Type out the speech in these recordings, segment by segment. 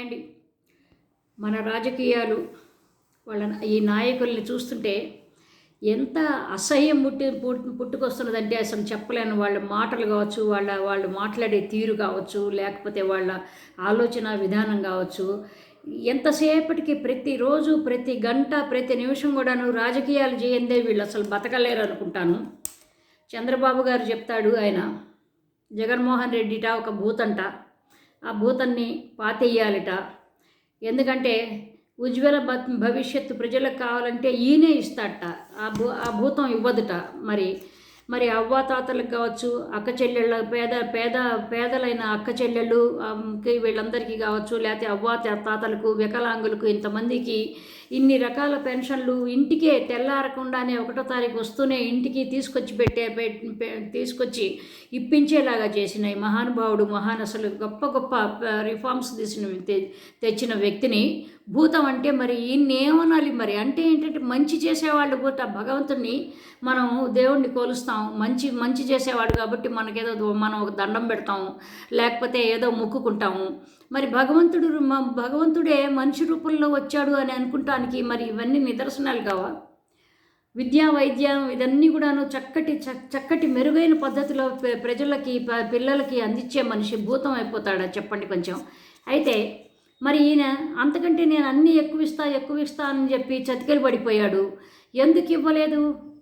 అండి మన రాజకీయాలు వాళ్ళ ఈ నాయకుల్ని చూస్తుంటే ఎంత అసహ్యం పుట్టి పుట్టు- పుట్టుకొస్తున్నదంటే అసలు చెప్పలేను. వాళ్ళ మాటలు కావచ్చు వాళ్ళ వాళ్ళు మాట్లాడే తీరు కావచ్చు లేకపోతే వాళ్ళ ఆలోచన విధానం కావచ్చు. ఎంతసేపటికి ప్రతిరోజు ప్రతి గంట ప్రతి నిమిషం కూడాను రాజకీయాలు చేయందే వీళ్ళు అసలు బతకలేరు అనుకుంటాను. చంద్రబాబు గారు చెప్తాడు ఆయన జగన్మోహన్ రెడ్డిట ఒక భూతంట ఆ భూతాన్ని పాతేయాలిట. ఎందుకంటే ఉజ్వల భవిష్యత్తు ప్రజలకు కావాలంటే ఈయనే ఇస్తాడట. ఆ భూ ఆ భూతం ఇవ్వదుట మరి. మరి అవ్వాతాతలకు కావచ్చు అక్క చెల్లెళ్ళ పేద పేద పేదలైన అక్క చెల్లెళ్ళు వీళ్ళందరికీ కావచ్చు లేకపోతే అవ్వా తాతలకు వికలాంగులకు ఇంతమందికి ఇన్ని రకాల పెన్షన్లు ఇంటికే తెల్లారకుండానే ఒకటో తారీఖు వస్తూనే ఇంటికి తీసుకొచ్చి పెట్టే పె- తీసుకొచ్చి ఇప్పించేలాగా చేసిన ఈ మహానుభావుడు మహాన్ అసలు గొప్ప గొప్ప రిఫార్మ్స్ తీసిన తె- తెచ్చిన వ్యక్తిని భూతం అంటే మరి ఈయన్నేమనాలి మరి? అంటే ఏంటంటే మంచి చేసేవాళ్ళు భూత భగవంతుని మనం దేవుణ్ణి కోలుస్తాం. మంచి మంచి చేసేవాడు కాబట్టి మనకేదో మనం ఒక దండం పెడతాము లేకపోతే ఏదో మొక్కుకుంటాము. మరి భగవంతుడు భగవంతుడే మనిషి రూపంలో వచ్చాడు అని అనుకుంటానికి మరి ఇవన్నీ నిదర్శనాలు కావా? విద్యా వైద్యం ఇదన్నీ కూడాను చక్కటి చక్కటి మెరుగైన పద్ధతిలో ప్రజలకి పిల్లలకి అందించే మనిషి భూతం అయిపోతాడా? చెప్పండి కొంచెం. అయితే మరి ఈయన అంతకంటే నేను అన్నీ ఎక్కువ ఇస్తా ఎక్కువ ఇస్తా అని చెప్పి చతికిలు పడిపోయాడు ఎందుకు ఇవ్వలేదు?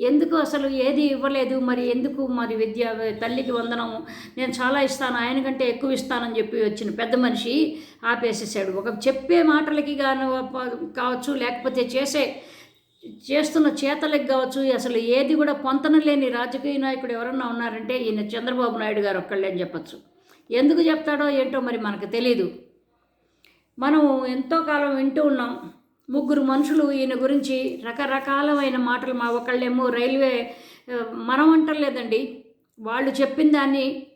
ఎందుకు అసలు ఏది ఇవ్వలేదు? మరి ఎందుకు మరి విద్య తల్లికి వందనం? నేను చాలా ఇస్తాను ఆయన కంటే ఎక్కువ ఇస్తానని చెప్పి వచ్చిన పెద్ద మనిషి ఆపేసేసాడు. ఒక చెప్పే మాటలకి గాను కావచ్చు లేకపోతే చేసే చేస్తున్న చేతలకు కావచ్చు అసలు ఏది కూడా పొంతన లేని రాజకీయ నాయకుడు ఎవరన్నా ఉన్నారంటే ఈయన చంద్రబాబు నాయుడు గారు ఒక్కళ్ళే అని చెప్పచ్చు. ఎందుకు చెప్తాడో ఏంటో మరి మనకు తెలీదు. మనం ఎంతో కాలం వింటూ ఉన్నాం. ముగ్గురు మనుషులు ఈయన గురించి రకరకాలమైన మాటలు మా ఒకళ్ళేమో రైల్వే మనం అంటలేదండి. వాళ్ళు చెప్పిన దాన్ని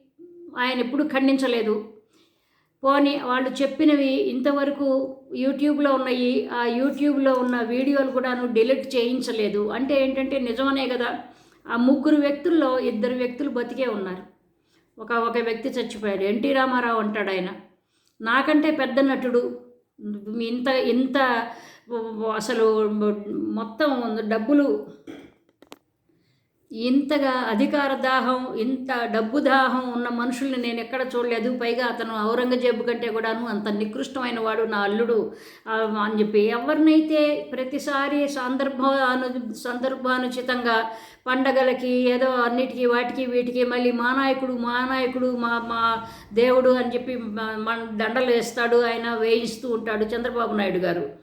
ఆయన ఎప్పుడు ఖండించలేదు. పోనీ వాళ్ళు చెప్పినవి ఇంతవరకు యూట్యూబ్లో ఉన్నాయి. ఆ యూట్యూబ్లో ఉన్న వీడియోలు కూడాను డిలీట్ చేయించలేదు. అంటే ఏంటంటే నిజమనే కదా ఆ ముగ్గురు వ్యక్తుల్లో ఇద్దరు వ్యక్తులు బతికే ఉన్నారు. ఒక ఒక వ్యక్తి చచ్చిపోయాడు. ఎన్టీ రామారావు అంటాడు ఆయన. నాకంటే పెద్ద నటుడు. ఇంత ఇంత అసలు మొత్తం డబ్బులు. ఇంతగా అధికార దాహం ఇంత డబ్బు దాహం ఉన్న మనుషుల్ని నేను ఎక్కడ చూడలేదు. పైగా అతను ఔరంగజేబు కంటే కూడాను అంత నికృష్టమైన వాడు నా అల్లుడు. అని చెప్పి ఎవరినైతే ప్రతిసారి సందర్భాను సందర్భానుచితంగా పండగలకి ఏదో అన్నిటికీ వాటికి వీటికి మళ్ళీ మా నాయకుడు మా నాయకుడు మా మా దేవుడు అని చెప్పి మ- దండలు వేస్తాడు ఆయన వేయిస్తూ ఉంటాడు చంద్రబాబు నాయుడు గారు.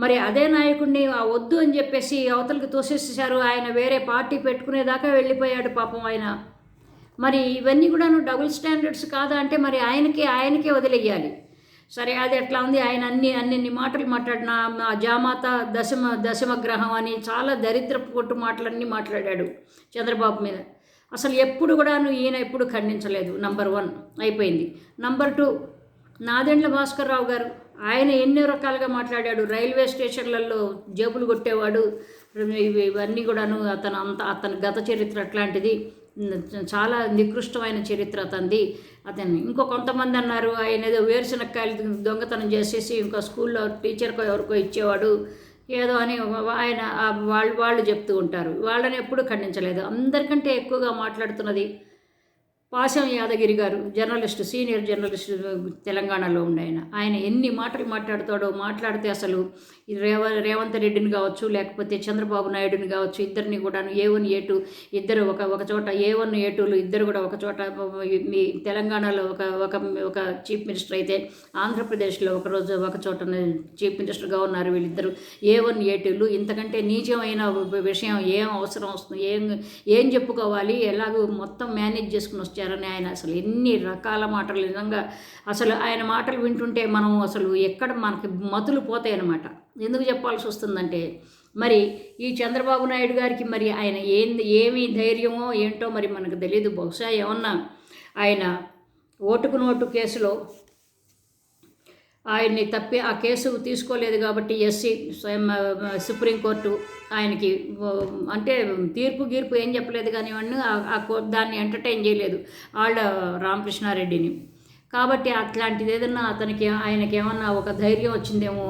మరి అదే నాయకుడిని ఆ వద్దు అని చెప్పేసి అవతలకి తోసేసేసారు ఆయన వేరే పార్టీ పెట్టుకునేదాకా వెళ్ళిపోయాడు పాపం ఆయన. మరి ఇవన్నీ కూడాను డబుల్ స్టాండర్డ్స్ కాదా అంటే మరి ఆయనకి ఆయనకే వదిలేయాలి. సరే అది ఎట్లా ఉంది? ఆయన అన్ని అన్ని మాటలు మాట్లాడిన ఆ జామాత దశమ దశమ గ్రహం అని చాలా దరిద్రపు కొట్టు మాటలన్నీ మాట్లాడాడు చంద్రబాబు మీద. అసలు ఎప్పుడు కూడాను ఈయన ఎప్పుడు ఖండించలేదు. నంబర్ వన్ అయిపోయింది. నంబర్ టూ నాదెండ్ల భాస్కర్ రావు గారు ఆయన ఎన్నో రకాలుగా మాట్లాడాడు. రైల్వే స్టేషన్లలో జేబులు కొట్టేవాడు. ఇవి- ఇవన్నీ కూడాను అతను అంత అతని గత చరిత్ర అట్లాంటిది. చాలా నికృష్టమైన చరిత్ర అతనిది. అతను ఇంకో కొంతమంది అన్నారు ఆయన ఏదో వేరుశనక్కాయలు దొంగతనం చేసేసి ఇంకో స్కూల్లో టీచర్కో ఎవరికో ఇచ్చేవాడు. ఏదో అని ఆయన వాళ్ళు వాళ్ళు చెప్తూ ఉంటారు. వాళ్ళని ఎప్పుడూ ఖండించలేదు. అందరికంటే ఎక్కువగా మాట్లాడుతున్నది పాశం యాదగిరి గారు జర్నలిస్ట్ సీనియర్ జర్నలిస్టు తెలంగాణలో ఉండే ఆయన. ఆయన ఎన్ని మాటలు మాట్లాడతాడో మాట్లాడితే అసలు రేవ రేవంత్ రెడ్డిని కావచ్చు లేకపోతే చంద్రబాబు నాయుడుని కావచ్చు ఇద్దరిని కూడా ఏ వన్ ఏ టూ ఇద్దరు ఒక ఒక చోట ఏ వన్ ఏ టూలు ఇద్దరు కూడా ఒక చోట మీ తెలంగాణలో ఒక ఒక ఒక చీఫ్ మినిస్టర్ అయితే ఆంధ్రప్రదేశ్లో ఒక రోజు ఒక చోట చీఫ్ మినిస్టర్గా ఉన్నారు వీళ్ళిద్దరు. ఏ వన్ ఏ టూలు ఇంతకంటే నీచమైన విషయం ఏం అవసరం వస్తుంది? ఏం ఏం చెప్పుకోవాలి? ఎలాగో మొత్తం మేనేజ్ చేసుకుని వచ్చారని ఆయన అసలు ఎన్ని రకాల మాటలు నిజంగా అసలు ఆయన మాటలు వింటుంటే మనం అసలు ఎక్కడ మనకి మతులు పోతాయి అన్నమాట ఎందుకు చెప్పాల్సి వస్తుందంటే మరి ఈ చంద్రబాబు నాయుడు గారికి మరి ఆయన ఏంది ఏమి ధైర్యమో ఏంటో మరి మనకు తెలియదు బహుశా ఏమన్నా ఆయన ఓటుకు నోటు కేసులో ఆయన్ని తప్పి ఆ కేసు తీసుకోలేదు కాబట్టి ఎస్సీ స్వయం సుప్రీంకోర్టు ఆయనకి అంటే తీర్పు గీర్పు ఏం చెప్పలేదు కానివ్వండి ఆ- ఆ కో- దాన్ని ఎంటర్టైన్ చేయలేదు. వాళ్ళ రామకృష్ణారెడ్డిని. కాబట్టి అట్లాంటిది ఏదన్నా అతనికి ఆయనకి ఏమన్నా ఒక ధైర్యం వచ్చిందేమో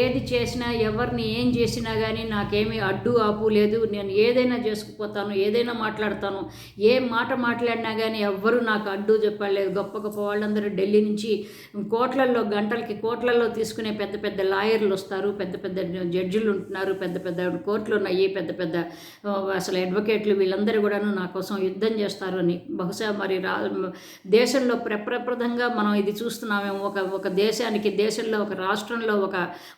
ఏది చేసినా ఎవరిని ఏం చేసినా కానీ నాకేమీ అడ్డు ఆపు లేదు. నేను ఏదైనా చేసుకుపోతాను ఏదైనా మాట్లాడతాను ఏ మాట మాట్లాడినా కానీ ఎవ్వరూ నాకు అడ్డు చెప్పలేదు. గొప్ప గొప్ప వాళ్ళందరూ ఢిల్లీ నుంచి కోట్లల్లో గంటలకి కోట్లల్లో తీసుకునే పెద్ద పెద్ద లాయర్లు వస్తారు. పెద్ద పెద్ద జడ్జిలు ఉంటున్నారు. పెద్ద పెద్ద కోర్టులు ఉన్నాయి. పెద్ద పెద్ద అసలు అడ్వకేట్లు వీళ్ళందరూ కూడాను నా కోసం యుద్ధం చేస్తారు అని. బహుశా మరి రా దేశంలో ప్రప్రప్రదంగా మనం ఇది చూస్తున్నామేమో ఒక ఒక దేశానికి దేశంలో ఒక రాష్ట్రంలో ఒక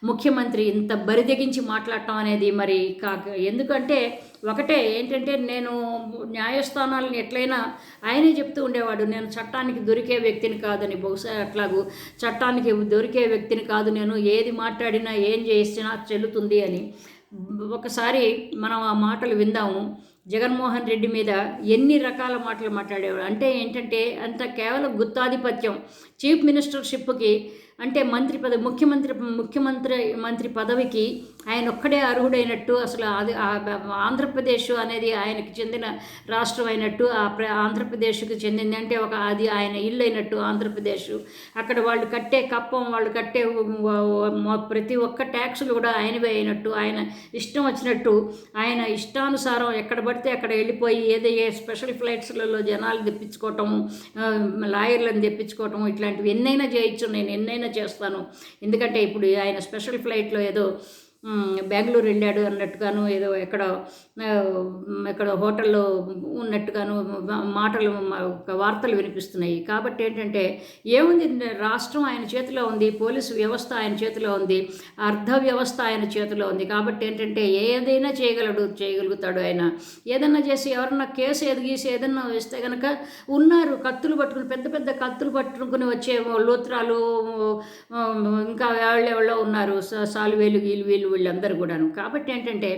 ముఖ్యమంత్రి ఇంత బరిదెగించి మాట్లాడటం అనేది మరి కాక ఎందుకంటే ఒకటే ఏంటంటే నేను న్యాయస్థానాలను ఎట్లయినా ఆయనే చెప్తూ ఉండేవాడు నేను చట్టానికి దొరికే వ్యక్తిని కాదని బహుశా అట్లాగూ చట్టానికి దొరికే వ్యక్తిని కాదు నేను ఏది మాట్లాడినా ఏం చేసినా చెల్లుతుంది అని. ఒకసారి మనం ఆ మాటలు విందాము. జగన్మోహన్ రెడ్డి మీద ఎన్ని రకాల మాటలు మాట్లాడేవాడు అంటే ఏంటంటే అంత కేవలం గుత్తాధిపత్యం. చీఫ్ మినిస్టర్షిప్కి అంటే మంత్రి పదవి ముఖ్యమంత్రి ముఖ్యమంత్రి మంత్రి పదవికి ఆయన ఒక్కడే అర్హుడైనట్టు అసలు అది ఆంధ్రప్రదేశ్ అనేది ఆయనకి చెందిన రాష్ట్రం అయినట్టు ఆ ప్ర ఆంధ్రప్రదేశ్కి చెందింది అంటే ఒక అది ఆయన ఇల్లు అయినట్టు ఆంధ్రప్రదేశ్. అక్కడ వాళ్ళు కట్టే కప్పం వాళ్ళు కట్టే ప్రతి ఒక్క ట్యాక్సులు కూడా ఆయనవే అయినట్టు ఆయన ఇష్టం వచ్చినట్టు ఆయన ఇష్టానుసారం ఎక్కడ పడితే అక్కడ వెళ్ళిపోయి ఏదో ఏ స్పెషల్ ఫ్లైట్స్లలో జనాలు తెప్పించుకోవటము లాయర్లను తెప్పించుకోవటం ఇట్లాంటివి ఎన్నైనా చేయొచ్చు నేను ఎన్నైనా చేస్తాను. ఎందుకంటే ఇప్పుడు ఆయన స్పెషల్ ఫ్లైట్లో ఏదో బెంగళూరు వెళ్ళాడు అన్నట్టుగాను ఏదో ఎక్కడ ఎక్కడ హోటల్లో ఉన్నట్టుగాను మాటలు ఒక వార్తలు వినిపిస్తున్నాయి. కాబట్టి ఏంటంటే ఏముంది రాష్ట్రం ఆయన చేతిలో ఉంది పోలీసు వ్యవస్థ ఆయన చేతిలో ఉంది అర్ధ వ్యవస్థ ఆయన చేతిలో ఉంది. కాబట్టి ఏంటంటే ఏదైనా చేయగలడు చేయగలుగుతాడు ఆయన. ఏదన్నా చేసి ఎవరన్నా కేసు ఎదిగేసి ఏదన్నా వేస్తే కనుక ఉన్నారు కత్తులు పట్టుకుని పెద్ద పెద్ద కత్తులు పట్టుకుని వచ్చే లూత్రాలు ఇంకా ఎవళ్ళెవళ్ళో ఉన్నారు సాలువేలు గీలు వీళ్ళు వీళ్ళందరూ కూడాను. కాబట్టి ఏంటంటే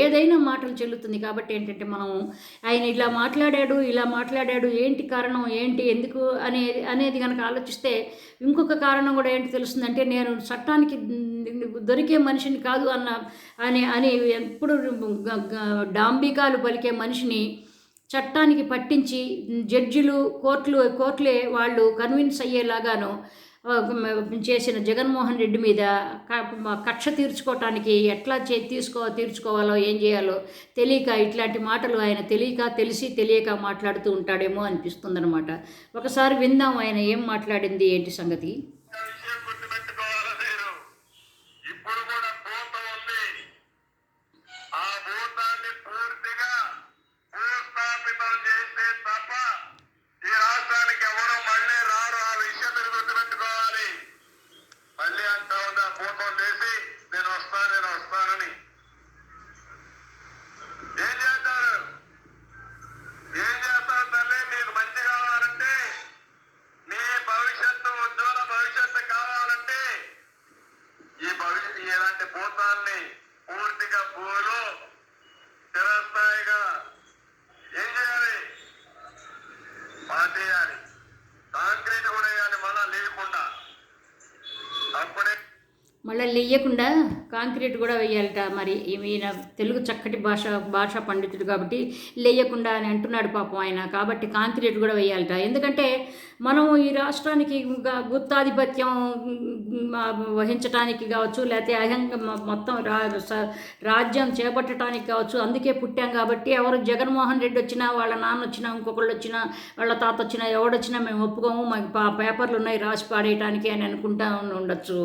ఏదైనా మాటలు చెల్లుతుంది. కాబట్టి ఏంటంటే మనం ఆయన ఇలా మాట్లాడాడు ఇలా మాట్లాడాడు ఏంటి కారణం ఏంటి ఎందుకు అనేది అనేది కనుక ఆలోచిస్తే ఇంకొక కారణం కూడా ఏంటి తెలుస్తుందంటే నేను చట్టానికి దొరికే మనిషిని కాదు అన్న అని అని ఎప్పుడు డాంబికాలు పలికే మనిషిని చట్టానికి పట్టించి జడ్జిలు కోర్టులు కోర్టులే వాళ్ళు కన్విన్స్ అయ్యేలాగాను చేసిన జగన్మోహన్ రెడ్డి మీద క- కక్ష తీర్చుకోవటానికి ఎట్లా చే తీసుకో తీర్చుకోవాలో ఏం చేయాలో తెలియక ఇట్లాంటి మాటలు ఆయన తెలియక తెలిసి తెలియక మాట్లాడుతూ ఉంటాడేమో అనిపిస్తుందన్నమాట. ఒకసారి విందాం ఆయన ఏం మాట్లాడింది ఏంటి సంగతి? ఆ పూర్తిగా చేస్తే తప్ప ఈ రాష్ట్రానికి ఎవరు అంటా ఉందా చేసి నేను వస్తా నేను వస్తానని ఏం చేస్తారు ఏం చేస్తారు తల్లి మీకు మంచి కావాలంటే మీ భవిష్యత్తు ఉజ్వల భవిష్యత్తు కావాలంటే ఈ భవిష్యత్ ఇలాంటి భూతాన్ని పూర్తిగా భూమిలో స్థిరస్థాయిగా ఏం చేయాలి పాతేయాలి కాంక్రీట్ కూడా వేయాలి మళ్ళా లేకుండా అప్పుడే మళ్ళీ కాంక్రీట్ కూడా వేయాలట మరి ఈయన తెలుగు చక్కటి భాష భాషా పండితుడు కాబట్టి లేయకుండా అని అంటున్నాడు పాపం ఆయన. కాబట్టి కాంక్రీట్ కూడా వేయాలట ఎందుకంటే మనం ఈ రాష్ట్రానికి గుత్తాధిపత్యం వహించటానికి కావచ్చు లేకపోతే అహంగా మొత్తం రా స- రాజ్యం చేపట్టడానికి కావచ్చు అందుకే పుట్టాం కాబట్టి ఎవరు జగన్మోహన్ రెడ్డి వచ్చినా వాళ్ళ నాన్న వచ్చినా ఇంకొకళ్ళు వచ్చినా వాళ్ళ తాత వచ్చినా ఎవడొచ్చినా మేము ఒప్పుకోము. మాకు పేపర్లు ఉన్నాయి రాసి పాడేయటానికి అని అనుకుంటా ఉండొచ్చు.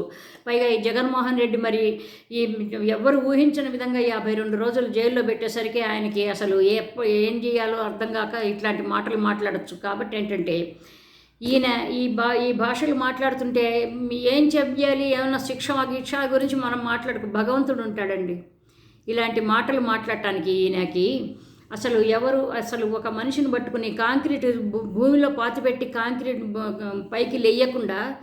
పైగా ఈ జగన్మోహన్ రెడ్డి మరి ఈ ఎవ్వరు ఊహించని విధంగా యాభై రెండు రోజులు జైల్లో పెట్టేసరికి ఆయనకి అసలు ఏ ఏం చేయాలో అర్థం కాక ఇట్లాంటి మాటలు మాట్లాడచ్చు. కాబట్టి ఏంటంటే ఈయన ఈ భా ఈ భాషలు మాట్లాడుతుంటే ఏం చెయ్యాలి? ఏమన్నా శిక్ష గీక్ష గురించి మనం మాట్లాడుకు భగవంతుడు ఉంటాడండి. ఇలాంటి మాటలు మాట్లాడటానికి ఈయనకి అసలు ఎవరు అసలు ఒక మనిషిని పట్టుకుని కాంక్రీట్ భూమిలో పాతిపెట్టి కాంక్రీట్ పైకి లేయకుండా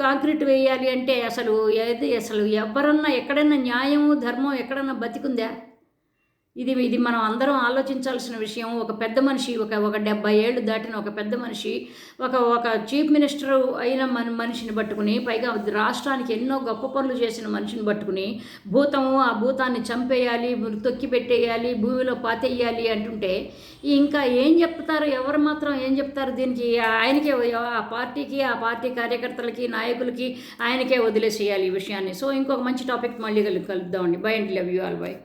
కాంక్రీట్ వేయాలి అంటే అసలు ఏది అసలు ఎవరన్నా ఎక్కడన్నా న్యాయము ధర్మం ఎక్కడన్నా బతికుందా? ఇది ఇది మనం అందరం ఆలోచించాల్సిన విషయం. ఒక పెద్ద మనిషి ఒక ఒక డెబ్బై ఏళ్ళు దాటిన ఒక పెద్ద మనిషి ఒక ఒక చీఫ్ మినిస్టర్ అయిన మన మనిషిని పట్టుకుని పైగా రాష్ట్రానికి ఎన్నో గొప్ప పనులు చేసిన మనిషిని పట్టుకుని భూతము ఆ భూతాన్ని చంపేయాలి తొక్కి పెట్టేయాలి భూమిలో పాతేయాలి అంటుంటే ఇంకా ఏం చెప్తారు ఎవరు మాత్రం ఏం చెప్తారు? దీనికి ఆయనకే ఆ పార్టీకి ఆ పార్టీ కార్యకర్తలకి నాయకులకి ఆయనకే వదిలేసేయాలి ఈ విషయాన్ని. సో ఇంకొక మంచి టాపిక్ మళ్ళీ కలు- కలుద్దామండి. Bye and. Love you all. Bye.